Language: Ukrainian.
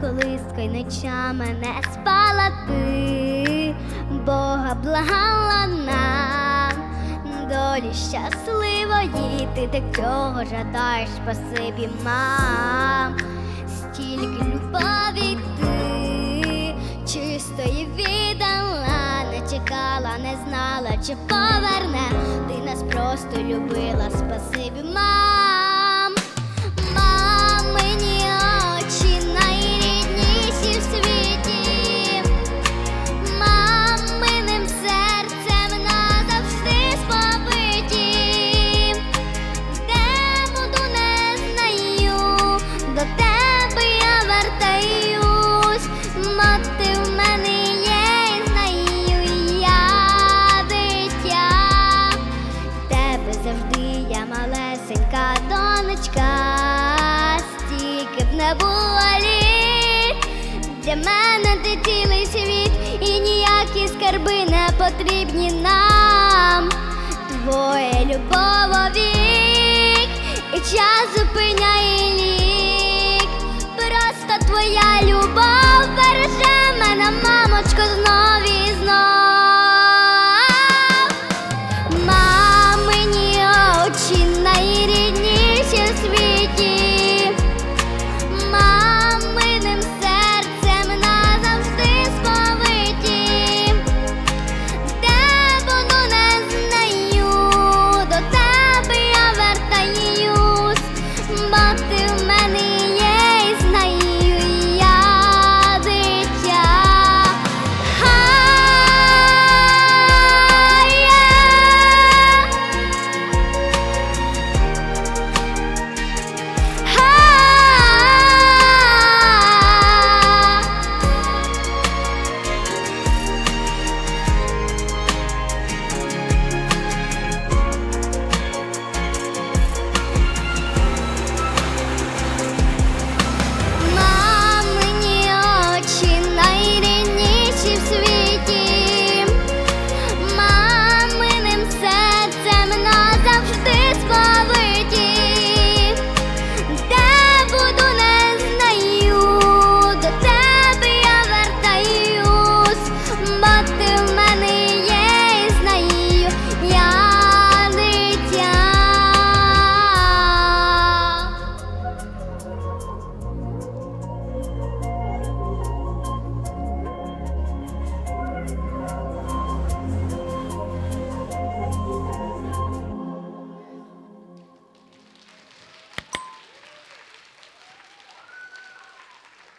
колискою ночами не спала ти, Бога благала нам долі щасливої, ти так цього жадаєш, спасибі, мам, стільки любові ти чистої віддала, не чекала, не знала, чи поверне, ти нас просто любила, спасибі, донечка, стільки б не було літ, для мене ти цілий світ, і ніякі скарби не потрібні нам. Твоє любов вік і час завжди спала.